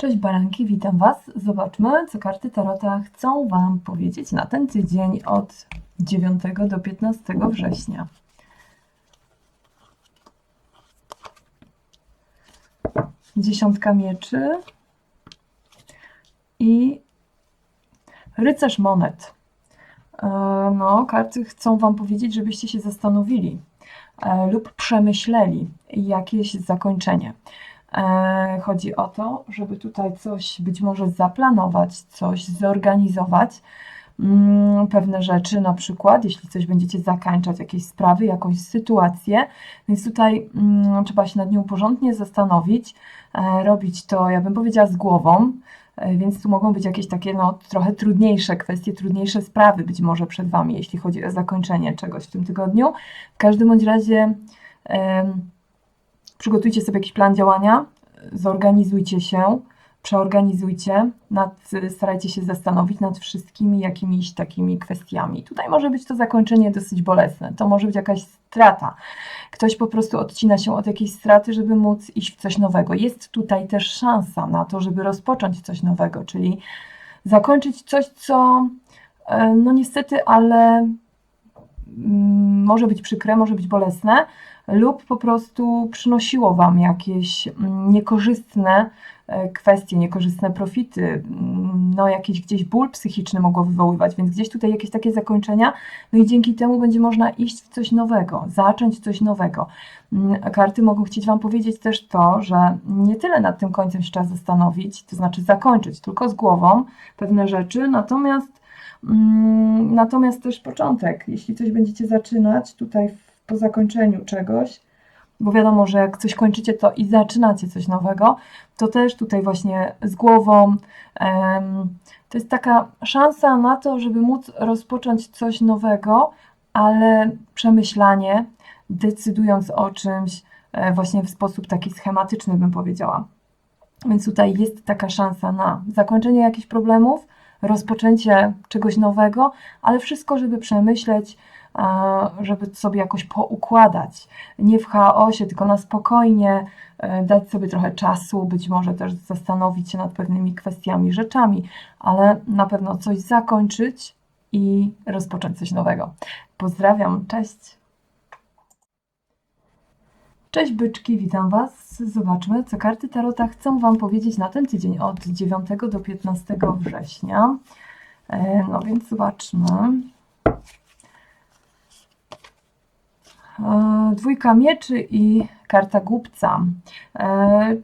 Cześć baranki, witam Was. Zobaczmy, co karty Tarota chcą Wam powiedzieć na ten tydzień od 9 do 15 września. Dziesiątka mieczy i rycerz monet. E, No, karty chcą Wam powiedzieć, żebyście się zastanowili e, lub przemyśleli jakieś zakończenie. E, Chodzi o to, żeby tutaj coś być może zaplanować, coś zorganizować, mm, pewne rzeczy, na przykład, jeśli coś będziecie zakańczać, jakieś sprawy, jakąś sytuację, więc tutaj mm, trzeba się nad nią porządnie zastanowić, e, robić to, ja bym powiedziała, z głową, e, więc tu mogą być jakieś takie no, trochę trudniejsze kwestie, trudniejsze sprawy być może przed Wami, jeśli chodzi o zakończenie czegoś w tym tygodniu. W każdym bądź razie em, przygotujcie sobie jakiś plan działania, zorganizujcie się, przeorganizujcie, nad, starajcie się zastanowić nad wszystkimi jakimiś takimi kwestiami. Tutaj może być to zakończenie dosyć bolesne, to może być jakaś strata. Ktoś po prostu odcina się od jakiejś straty, żeby móc iść w coś nowego. Jest tutaj też szansa na to, żeby rozpocząć coś nowego, czyli zakończyć coś, co e, no niestety, ale może być przykre, może być bolesne, lub po prostu przynosiło Wam jakieś mm, niekorzystne e, kwestie, niekorzystne profity, mm, no jakiś gdzieś ból psychiczny mogło wywoływać, więc gdzieś tutaj jakieś takie zakończenia, no i dzięki temu będzie można iść w coś nowego, zacząć coś nowego. Mm, Karty mogą chcieć Wam powiedzieć też to, że nie tyle nad tym końcem się trzeba zastanowić, to znaczy zakończyć tylko z głową pewne rzeczy, natomiast Mm, Natomiast też początek, jeśli coś będziecie zaczynać tutaj po zakończeniu czegoś, bo wiadomo, że jak coś kończycie, to i zaczynacie coś nowego, to też tutaj właśnie z głową. to jest taka szansa na to, żeby móc rozpocząć coś nowego, ale przemyślanie, decydując o czymś e, właśnie w sposób taki schematyczny, bym powiedziała. Więc tutaj jest taka szansa na zakończenie jakichś problemów, rozpoczęcie czegoś nowego, ale wszystko, żeby przemyśleć, żeby sobie jakoś poukładać. Nie w chaosie, tylko na spokojnie, e, dać sobie trochę czasu, być może też zastanowić się nad pewnymi kwestiami, rzeczami, ale na pewno coś zakończyć i rozpocząć coś nowego. Pozdrawiam, cześć! Cześć byczki, witam Was. Zobaczmy, co karty Tarota chcą Wam powiedzieć na ten tydzień od 9 do 15 września. E, No więc zobaczmy. E, Dwójka mieczy i karta głupca. E,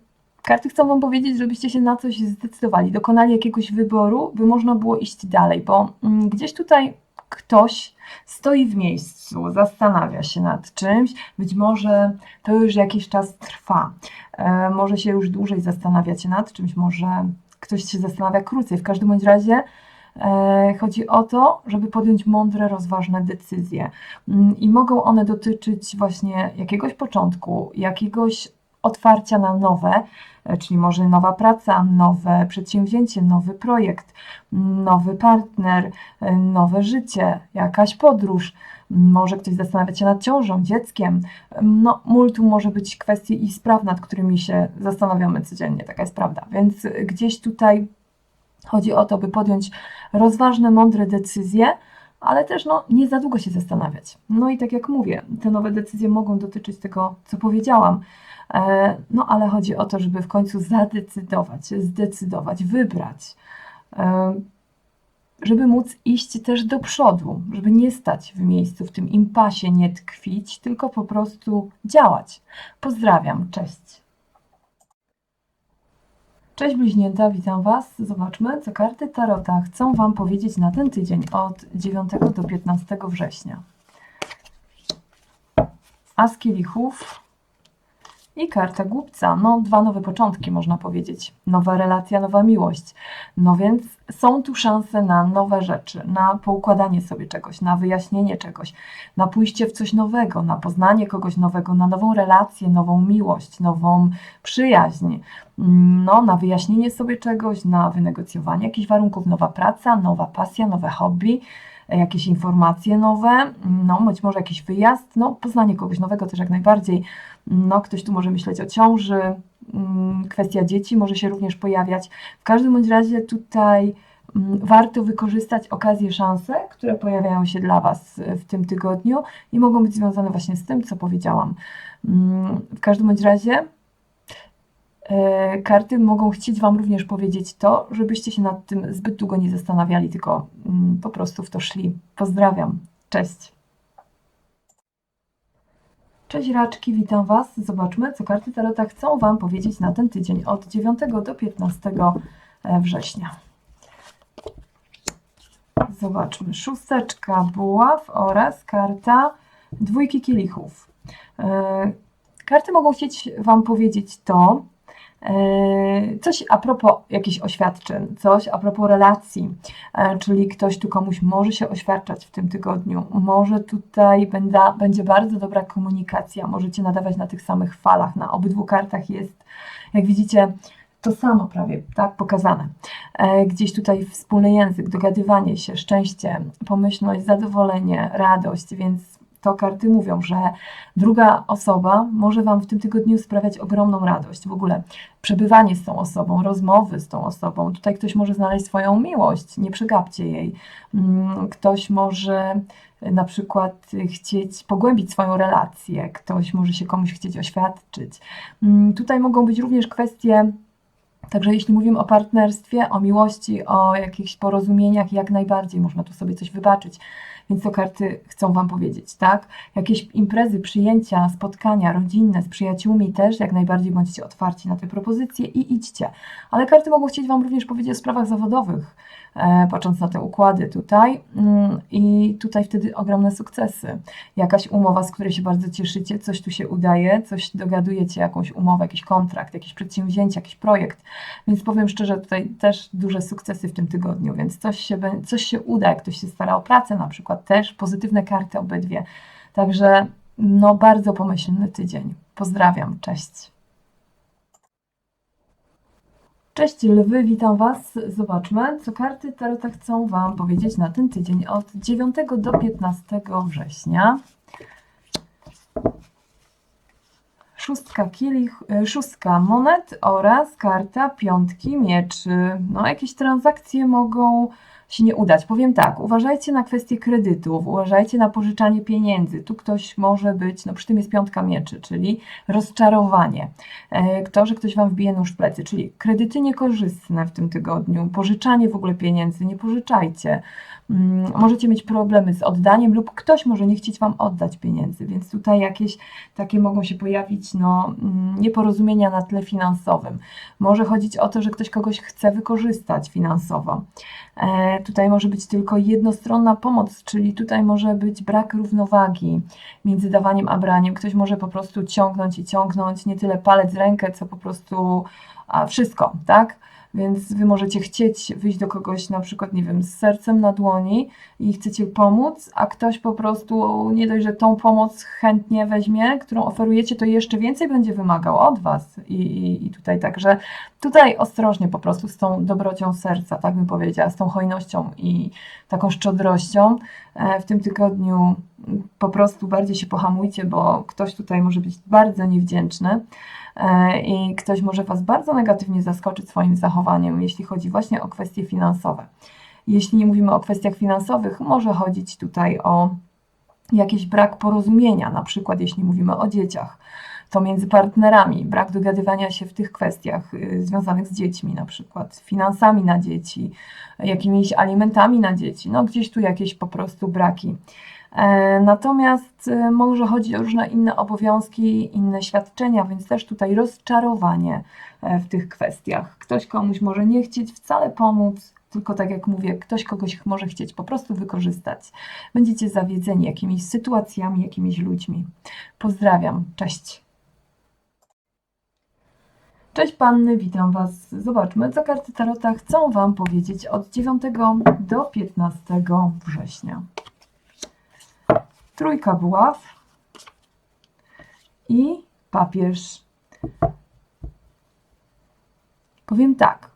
Karty chcą Wam powiedzieć, żebyście się na coś zdecydowali, dokonali jakiegoś wyboru, by można było iść dalej, bo mm, gdzieś tutaj ktoś stoi w miejscu, zastanawia się nad czymś, być może to już jakiś czas trwa. E, może się już dłużej zastanawiacie nad czymś, może ktoś się zastanawia krócej. W każdym bądź razie e, chodzi o to, żeby podjąć mądre, rozważne decyzje. Mm, I mogą one dotyczyć właśnie jakiegoś początku, jakiegoś otwarcia na nowe, e, czyli może nowa praca, nowe przedsięwzięcie, nowy projekt, nowy partner, e, nowe życie, jakaś podróż. Może ktoś zastanawiać się nad ciążą, dzieckiem. No, multum może być kwestii i spraw, nad którymi się zastanawiamy codziennie, taka jest prawda. Więc gdzieś tutaj chodzi o to, by podjąć rozważne, mądre decyzje, ale też no, nie za długo się zastanawiać. No i tak jak mówię, te nowe decyzje mogą dotyczyć tego, co powiedziałam. E, No ale chodzi o to, żeby w końcu zadecydować, zdecydować, wybrać e, żeby móc iść też do przodu, żeby nie stać w miejscu, w tym impasie, nie tkwić, tylko po prostu działać. Pozdrawiam, cześć. Cześć bliźnięta, witam Was. Zobaczmy, co karty Tarota chcą Wam powiedzieć na ten tydzień od 9 do 15 września. As kielichów i karta głupca. No, dwa nowe początki, można powiedzieć. Nowa relacja, nowa miłość. No więc są tu szanse na nowe rzeczy, na poukładanie sobie czegoś, na wyjaśnienie czegoś, na pójście w coś nowego, na poznanie kogoś nowego, na nową relację, nową miłość, nową przyjaźń, no, na wyjaśnienie sobie czegoś, na wynegocjowanie jakichś warunków, nowa praca, nowa pasja, nowe hobby. jakieś informacje nowe, no być może jakiś wyjazd, no poznanie kogoś nowego też jak najbardziej. No ktoś tu może myśleć o ciąży, mm, kwestia dzieci może się również pojawiać. W każdym bądź razie tutaj mm, warto wykorzystać okazje, szanse, które pojawiają się dla Was w tym tygodniu i mogą być związane właśnie z tym, co powiedziałam. Mm, W każdym bądź razie karty mogą chcieć Wam również powiedzieć to, żebyście się nad tym zbyt długo nie zastanawiali, tylko mm, po prostu w to szli. Pozdrawiam. Cześć. Cześć raczki, witam Was. Zobaczmy, co karty Tarota chcą Wam powiedzieć na ten tydzień od 9 do 15 września. Zobaczmy. Szósteczka buław oraz karta dwójki kielichów. E, Karty mogą chcieć Wam powiedzieć to, e, coś a propos jakichś oświadczeń, coś a propos relacji, e, czyli ktoś tu komuś może się oświadczać w tym tygodniu, może tutaj będzie bardzo dobra komunikacja, możecie nadawać na tych samych falach, na obydwu kartach jest, jak widzicie, to samo prawie, tak, pokazane. E, Gdzieś tutaj wspólny język, dogadywanie się, szczęście, pomyślność, zadowolenie, radość, więc to karty mówią, że druga osoba może Wam w tym tygodniu sprawiać ogromną radość. W ogóle przebywanie z tą osobą, rozmowy z tą osobą. Tutaj ktoś może znaleźć swoją miłość, nie przegapcie jej. Mm, Ktoś może na przykład chcieć pogłębić swoją relację, ktoś może się komuś chcieć oświadczyć. Mm, Tutaj mogą być również kwestie Także jeśli mówimy o partnerstwie, o miłości, o jakichś porozumieniach, jak najbardziej można tu sobie coś wybaczyć. Więc to karty chcą Wam powiedzieć, tak? Jakieś imprezy, przyjęcia, spotkania rodzinne z przyjaciółmi też, jak najbardziej bądźcie otwarci na te propozycje i idźcie. Ale karty mogą chcieć Wam również powiedzieć o sprawach zawodowych, patrząc na te układy tutaj. Mm, I tutaj wtedy ogromne sukcesy. Jakaś umowa, z której się bardzo cieszycie, coś tu się udaje, coś dogadujecie, jakąś umowę, jakiś kontrakt, jakieś przedsięwzięcie, jakiś projekt. Więc powiem szczerze, tutaj też duże sukcesy w tym tygodniu, więc coś się, coś się uda, jak ktoś się stara o pracę na przykład, też pozytywne karty obydwie. Także no bardzo pomyślny tydzień. Pozdrawiam, cześć. Cześć lwy, witam Was. Zobaczmy, co karty Tarota chcą Wam powiedzieć na ten tydzień od 9 do 15 września. Szóstka kielich, szóstka monet oraz karta piątki mieczy. No, jakieś transakcje mogą się nie udać. Powiem tak, uważajcie na kwestie kredytów, uważajcie na pożyczanie pieniędzy. Tu ktoś może być, no przy tym jest piątka mieczy, czyli rozczarowanie. E, To, że ktoś Wam wbije nóż w plecy, czyli kredyty niekorzystne w tym tygodniu, pożyczanie w ogóle pieniędzy, nie pożyczajcie. Mm, Możecie mieć problemy z oddaniem lub ktoś może nie chcieć Wam oddać pieniędzy, więc tutaj jakieś takie mogą się pojawić no, mm, nieporozumienia na tle finansowym. Może chodzić o to, że ktoś kogoś chce wykorzystać finansowo. Tutaj może być tylko jednostronna pomoc, czyli tutaj może być brak równowagi między dawaniem a braniem. Ktoś może po prostu ciągnąć i ciągnąć nie tyle palec, rękę, co po prostu wszystko, tak? Więc Wy możecie chcieć wyjść do kogoś na przykład, nie wiem, z sercem na dłoni i chcecie pomóc, a ktoś po prostu nie dość, że tą pomoc chętnie weźmie, którą oferujecie, to jeszcze więcej będzie wymagał od Was. I, i, i tutaj także, tutaj ostrożnie po prostu z tą dobrocią serca, tak bym powiedziała, z tą hojnością i taką szczodrością. E, W tym tygodniu po prostu bardziej się pohamujcie, bo ktoś tutaj może być bardzo niewdzięczny i ktoś może Was bardzo negatywnie zaskoczyć swoim zachowaniem, jeśli chodzi właśnie o kwestie finansowe. Jeśli nie mówimy o kwestiach finansowych, może chodzić tutaj o jakiś brak porozumienia, na przykład jeśli mówimy o dzieciach, to między partnerami, brak dogadywania się w tych kwestiach y, związanych z dziećmi, na przykład finansami na dzieci, jakimiś alimentami na dzieci, no gdzieś tu jakieś po prostu braki. E, Natomiast y, może chodzić o różne inne obowiązki, inne świadczenia, więc też tutaj rozczarowanie e, w tych kwestiach. Ktoś komuś może nie chcieć wcale pomóc, tylko tak jak mówię, ktoś kogoś może chcieć po prostu wykorzystać. Będziecie zawiedzeni jakimiś sytuacjami, jakimiś ludźmi. Pozdrawiam, cześć. Cześć panny, witam Was. Zobaczmy, co karty Tarota chcą Wam powiedzieć od 9 do 15 września. Trójka buław i papież. Powiem tak.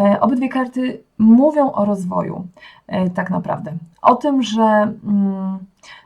E, Obydwie karty mówią o rozwoju, e, tak naprawdę. O tym, że mm,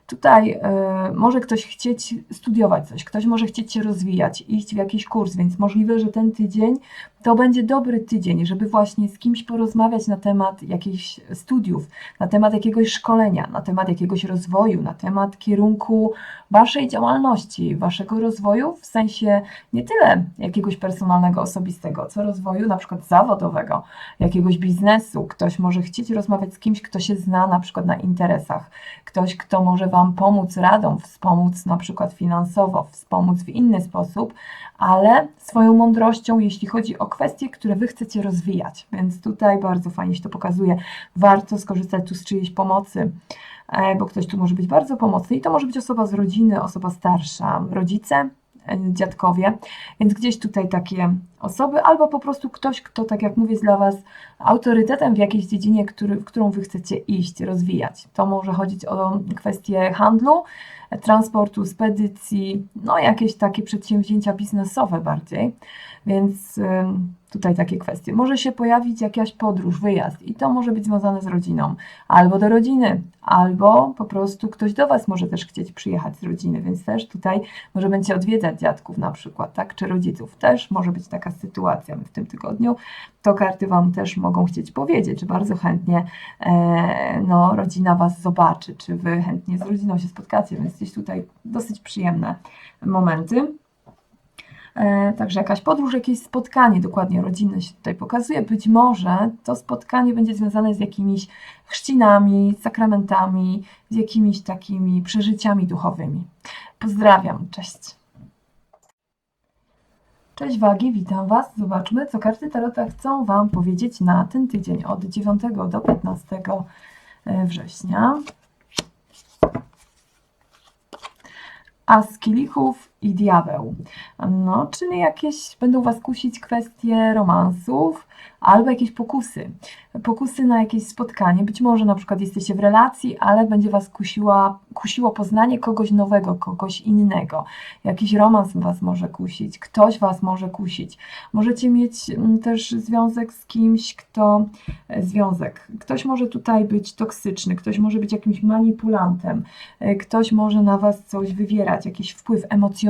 tutaj e, może ktoś chcieć studiować coś, ktoś może chcieć się rozwijać, iść w jakiś kurs, więc możliwe, że ten tydzień to będzie dobry tydzień, żeby właśnie z kimś porozmawiać na temat jakichś studiów, na temat jakiegoś szkolenia, na temat jakiegoś rozwoju, na temat kierunku waszej działalności, waszego rozwoju, w sensie nie tyle jakiegoś personalnego, osobistego, co rozwoju na przykład zawodowego, jakiegoś biznesu. Ktoś może chcieć rozmawiać z kimś, kto się zna na przykład na interesach, ktoś, kto może wam pomóc radą, wspomóc na przykład finansowo, wspomóc w inny sposób, ale swoją mądrością, jeśli chodzi o kwestie, które wy chcecie rozwijać. Więc tutaj bardzo fajnie się to pokazuje. Warto skorzystać tu z czyjejś pomocy, e, bo ktoś tu może być bardzo pomocny i to może być osoba z rodziny, osoba starsza, rodzice, dziadkowie, więc gdzieś tutaj takie osoby, albo po prostu ktoś, kto, tak jak mówię, jest dla Was autorytetem w jakiejś dziedzinie, który, w którą Wy chcecie iść, rozwijać. To może chodzić o kwestie handlu, transportu, spedycji, no jakieś takie przedsięwzięcia biznesowe bardziej, więc ym, tutaj takie kwestie. Może się pojawić jakaś podróż, wyjazd i to może być związane z rodziną, albo do rodziny, albo po prostu ktoś do Was może też chcieć przyjechać z rodziny, więc też tutaj może będzie odwiedzać dziadków na przykład, tak, czy rodziców. Też może być taka sytuacja w tym tygodniu. To karty Wam też mogą chcieć powiedzieć, że bardzo chętnie e, no, rodzina Was zobaczy, czy Wy chętnie z rodziną się spotkacie, więc gdzieś tutaj dosyć przyjemne momenty. E, Także jakaś podróż, jakieś spotkanie, dokładnie rodzinne się tutaj pokazuje. Być może to spotkanie będzie związane z jakimiś chrzcinami, sakramentami, z jakimiś takimi przeżyciami duchowymi. Pozdrawiam, cześć. Cześć Wagi, witam Was. Zobaczmy, co karty Tarota chcą Wam powiedzieć na ten tydzień od 9 do 15 września. As kielichów i diabeł. No, czyli jakieś będą Was kusić kwestie romansów albo jakieś pokusy. Pokusy na jakieś spotkanie. Być może na przykład jesteście w relacji, ale będzie Was kusiła, kusiło poznanie kogoś nowego, kogoś innego. Jakiś romans Was może kusić, ktoś Was może kusić. Możecie mieć mm, też związek z kimś, kto e, związek. Ktoś może tutaj być toksyczny, ktoś może być jakimś manipulantem, e, ktoś może na Was coś wywierać, jakiś wpływ emocjonalny.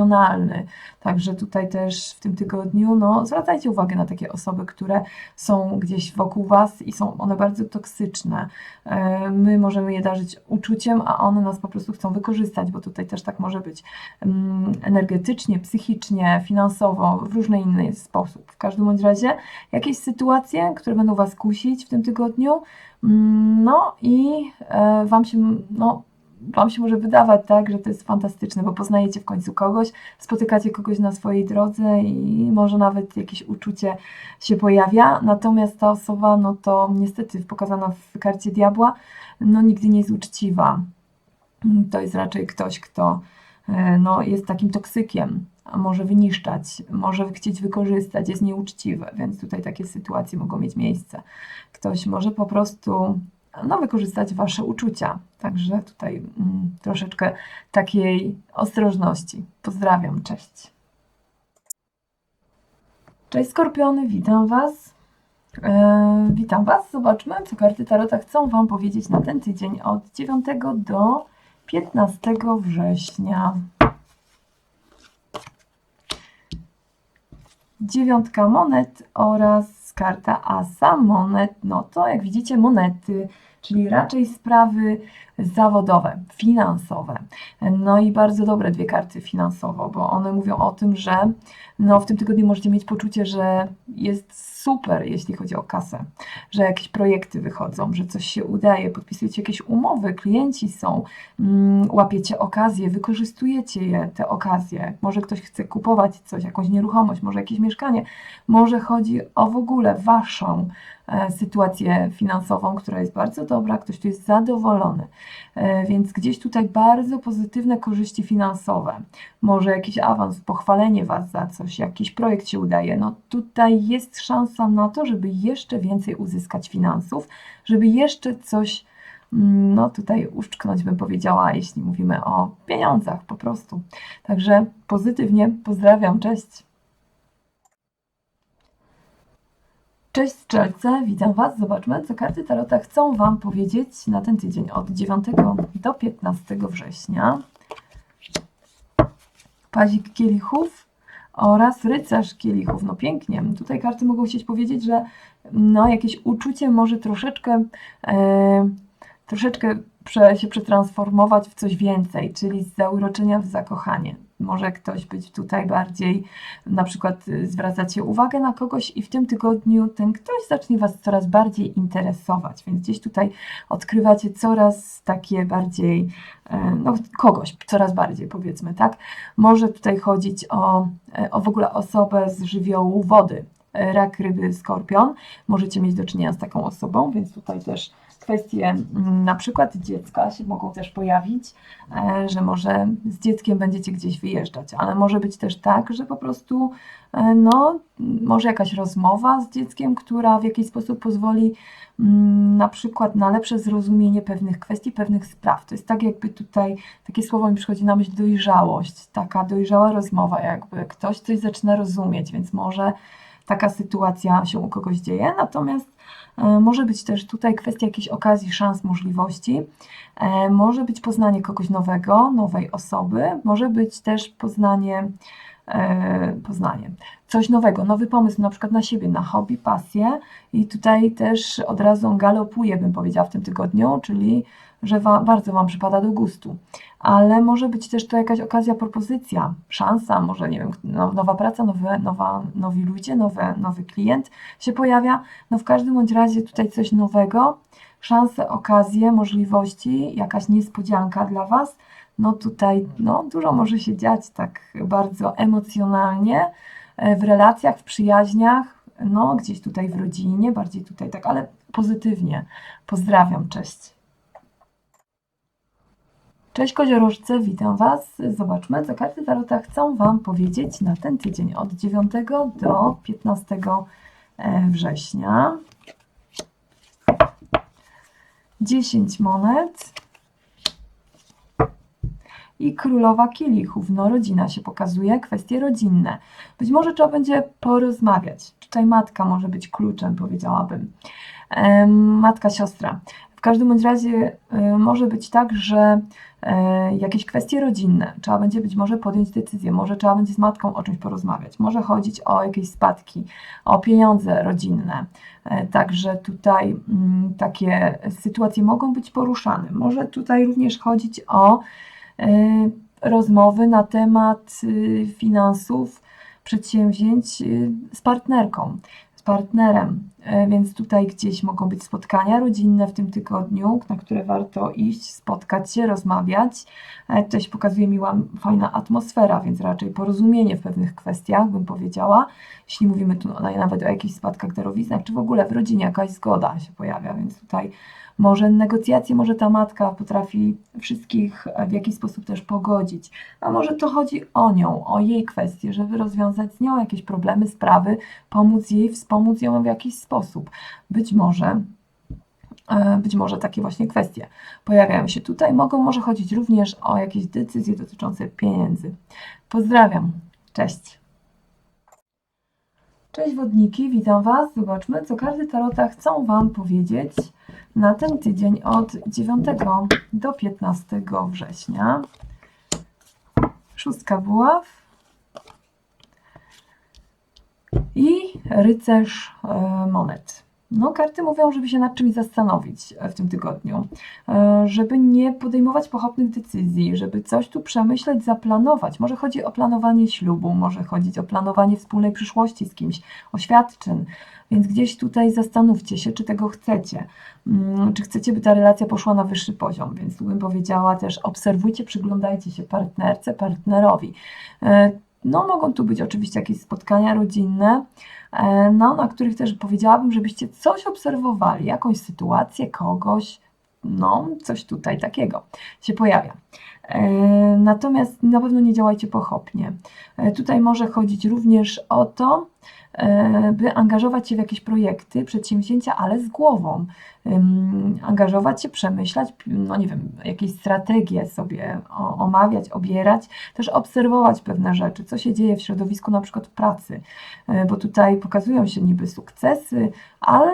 Także tutaj też w tym tygodniu, no, zwracajcie uwagę na takie osoby, które są gdzieś wokół Was i są one bardzo toksyczne. E, My możemy je darzyć uczuciem, a one nas po prostu chcą wykorzystać, bo tutaj też tak może być mm, energetycznie, psychicznie, finansowo, w różny inny sposób. W każdym bądź razie jakieś sytuacje, które będą Was kusić w tym tygodniu, mm, no i e, Wam się, no, Wam się może wydawać, tak, że to jest fantastyczne, bo poznajecie w końcu kogoś, spotykacie kogoś na swojej drodze i może nawet jakieś uczucie się pojawia, natomiast ta osoba, no to niestety pokazana w karcie diabła, no nigdy nie jest uczciwa. To jest raczej ktoś, kto e, no, jest takim toksykiem, a może wyniszczać, może chcieć wykorzystać, jest nieuczciwy, więc tutaj takie sytuacje mogą mieć miejsce. Ktoś może po prostu no, wykorzystać Wasze uczucia. Także tutaj mm, troszeczkę takiej ostrożności. Pozdrawiam, cześć. Cześć Skorpiony, witam Was. E, witam Was. Zobaczmy, co karty Tarota chcą Wam powiedzieć na ten tydzień od 9 do 15 września. Dziewiątka monet oraz karta asa monet. No to jak widzicie monety, czyli raczej sprawy zawodowe, finansowe. No i bardzo dobre dwie karty finansowo, bo one mówią o tym, że no w tym tygodniu możecie mieć poczucie, że jest super, jeśli chodzi o kasę, że jakieś projekty wychodzą, że coś się udaje, podpisujecie jakieś umowy, klienci są, mm, łapiecie okazje, wykorzystujecie je, te okazje. Może ktoś chce kupować coś, jakąś nieruchomość, może jakieś mieszkanie, może chodzi o w ogóle waszą e, sytuację finansową, która jest bardzo dobra, ktoś tu jest zadowolony. E, Więc gdzieś tutaj bardzo pozytywne korzyści finansowe. Może jakiś awans, pochwalenie Was za coś, jakiś projekt się udaje. No tutaj jest szansa na to, żeby jeszcze więcej uzyskać finansów, żeby jeszcze coś, mm, no tutaj uszczknąć bym powiedziała, jeśli mówimy o pieniądzach po prostu. Także pozytywnie pozdrawiam, cześć. Cześć Strzelce, witam Was. Zobaczmy, co karty Tarota chcą Wam powiedzieć na ten tydzień od 9 do 15 września. Pazik kielichów oraz rycerz kielichów. No pięknie. Tutaj karty mogą chcieć powiedzieć, że no, jakieś uczucie może troszeczkę, e, troszeczkę prze, się przetransformować w coś więcej, czyli z zauroczenia w zakochanie. Może ktoś być tutaj bardziej, na przykład y, zwracacie uwagę na kogoś i w tym tygodniu ten ktoś zacznie Was coraz bardziej interesować, więc gdzieś tutaj odkrywacie coraz takie bardziej, e, no kogoś coraz bardziej powiedzmy, tak? Może tutaj chodzić o, e, o w ogóle osobę z żywiołu wody, e, rak, ryby, skorpion. Możecie mieć do czynienia z taką osobą, więc tutaj też kwestie mm, na przykład dziecka się mogą też pojawić, e, że może z dzieckiem będziecie gdzieś wyjeżdżać, ale może być też tak, że po prostu e, no, może jakaś rozmowa z dzieckiem, która w jakiś sposób pozwoli mm, na przykład na lepsze zrozumienie pewnych kwestii, pewnych spraw. To jest tak jakby tutaj, takie słowo mi przychodzi na myśl dojrzałość, taka dojrzała rozmowa, jakby ktoś coś zaczyna rozumieć, więc może taka sytuacja się u kogoś dzieje, natomiast może być też tutaj kwestia jakiejś okazji, szans, możliwości. E, może być poznanie kogoś nowego, nowej osoby. Może być też poznanie, e, poznanie, coś nowego, nowy pomysł na przykład na siebie, na hobby, pasję. I tutaj też od razu galopuje, bym powiedziała, w tym tygodniu, czyli że wa, bardzo Wam przypada do gustu. Ale może być też to jakaś okazja, propozycja, szansa, może nie wiem, no, nowa praca, nowe, nowa, nowi ludzie, nowe, nowy klient się pojawia. No w każdym bądź razie tutaj coś nowego, szanse, okazje, możliwości, jakaś niespodzianka dla Was. No tutaj no, dużo może się dziać tak bardzo emocjonalnie e, w relacjach, w przyjaźniach, no gdzieś tutaj w rodzinie, bardziej tutaj tak, ale pozytywnie. Pozdrawiam, cześć. Cześć koziorożce, witam Was. Zobaczmy, co karty Tarota chcą Wam powiedzieć na ten tydzień od 9 do 15 e, września. 10 monet i królowa kielichów. No, rodzina się pokazuje, kwestie rodzinne. Być może trzeba będzie porozmawiać. Tutaj matka może być kluczem, powiedziałabym. Matka, siostra. W każdym bądź razie y, może być tak, że y, jakieś kwestie rodzinne, trzeba będzie być może podjąć decyzję, może trzeba będzie z matką o czymś porozmawiać, może chodzić o jakieś spadki, o pieniądze rodzinne. Y, także tutaj mm, takie sytuacje mogą być poruszane. Może tutaj również chodzić o rozmowy na temat finansów, przedsięwzięć z partnerką partnerem, e, więc tutaj gdzieś mogą być spotkania rodzinne w tym tygodniu, na które warto iść, spotkać się, rozmawiać. E, się pokazuje miła, fajna atmosfera, więc raczej porozumienie w pewnych kwestiach, bym powiedziała. Jeśli mówimy tu nawet o jakichś spadkach, darowiznach, czy w ogóle w rodzinie jakaś zgoda się pojawia, więc tutaj może negocjacje, może ta matka potrafi wszystkich w jakiś sposób też pogodzić, a może to chodzi o nią, o jej kwestie, żeby rozwiązać z nią jakieś problemy, sprawy, pomóc jej, wspomóc ją w jakiś sposób. Być może e, być może takie właśnie kwestie pojawiają się tutaj. Mogą może chodzić również o jakieś decyzje dotyczące pieniędzy. Pozdrawiam. Cześć. Cześć wodniki, witam Was. Zobaczmy, co karty Tarota chcą Wam powiedzieć na ten tydzień od 9 do 15 września. Szóstka buław i rycerz e, monet. No, karty mówią, żeby się nad czymś zastanowić w tym tygodniu, e, żeby nie podejmować pochopnych decyzji, żeby coś tu przemyśleć, zaplanować. Może chodzi o planowanie ślubu, może chodzić o planowanie wspólnej przyszłości z kimś, oświadczyn, więc gdzieś tutaj zastanówcie się, czy tego chcecie, mm, czy chcecie, by ta relacja poszła na wyższy poziom. Więc tu bym powiedziała też, obserwujcie, przyglądajcie się partnerce, partnerowi. No, mogą tu być oczywiście jakieś spotkania rodzinne, e, no, na których też powiedziałabym, żebyście coś obserwowali, jakąś sytuację, kogoś, no, coś tutaj takiego się pojawia. E, Natomiast na pewno nie działajcie pochopnie. E, Tutaj może chodzić również o to, e, by angażować się w jakieś projekty, przedsięwzięcia, ale z głową. Angażować się, przemyślać, no nie wiem, jakieś strategie sobie omawiać, obierać, też obserwować pewne rzeczy, co się dzieje w środowisku na przykład pracy, bo tutaj pokazują się niby sukcesy, ale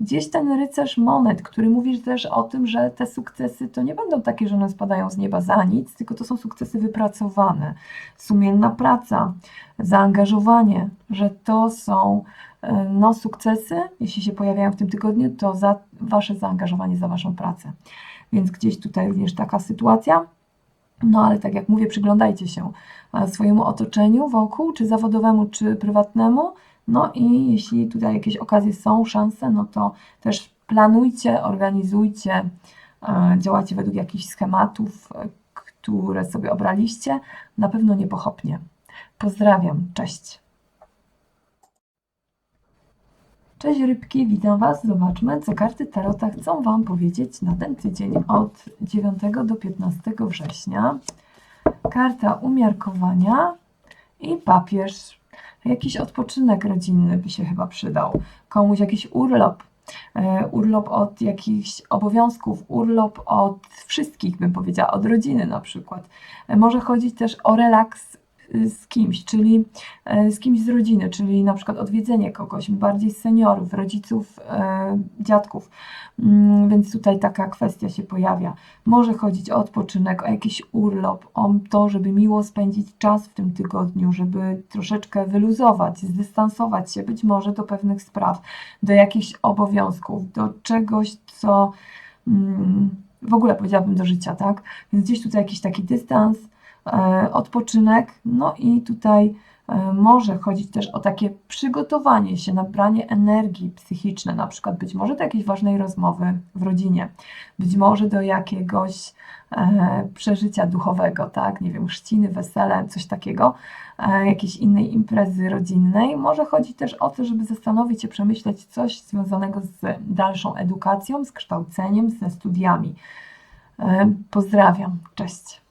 gdzieś ten rycerz monet, który mówi też o tym, że te sukcesy to nie będą takie, że one spadają z nieba za nic, tylko to są sukcesy wypracowane, sumienna praca, zaangażowanie, że to są e, no, sukcesy, jeśli się pojawiają w tym tygodniu, to za Wasze zaangażowanie, za Waszą pracę. Więc gdzieś tutaj również taka sytuacja. No ale tak jak mówię, przyglądajcie się e, swojemu otoczeniu wokół, czy zawodowemu, czy prywatnemu. No i jeśli tutaj jakieś okazje są, szanse, no to też planujcie, organizujcie, e, działacie według jakichś schematów, które sobie obraliście. Na pewno nie pochopnie. Pozdrawiam, cześć. Cześć rybki, witam Was. Zobaczmy, co karty Tarota chcą Wam powiedzieć na ten tydzień od 9 do 15 września. Karta umiarkowania i papież. Jakiś odpoczynek rodzinny by się chyba przydał. Komuś jakiś urlop. E, Urlop od jakichś obowiązków, urlop od wszystkich, bym powiedziała, od rodziny na przykład. E, Może chodzić też o relaks z kimś, czyli e, z kimś z rodziny, czyli na przykład odwiedzenie kogoś, bardziej seniorów, rodziców, e, dziadków. Mm, Więc tutaj taka kwestia się pojawia. Może chodzić o odpoczynek, o jakiś urlop, o to, żeby miło spędzić czas w tym tygodniu, żeby troszeczkę wyluzować, zdystansować się być może do pewnych spraw, do jakichś obowiązków, do czegoś, co mm, w ogóle powiedziałabym do życia, tak? Więc gdzieś tutaj jakiś taki dystans, odpoczynek, no i tutaj e, może chodzić też o takie przygotowanie się, nabranie energii psychicznej, na przykład być może do jakiejś ważnej rozmowy w rodzinie, być może do jakiegoś e, przeżycia duchowego, tak, nie wiem, chrzciny, wesele, coś takiego, e, jakiejś innej imprezy rodzinnej. Może chodzić też o to, żeby zastanowić się, przemyśleć coś związanego z dalszą edukacją, z kształceniem, ze studiami. E, Pozdrawiam, cześć.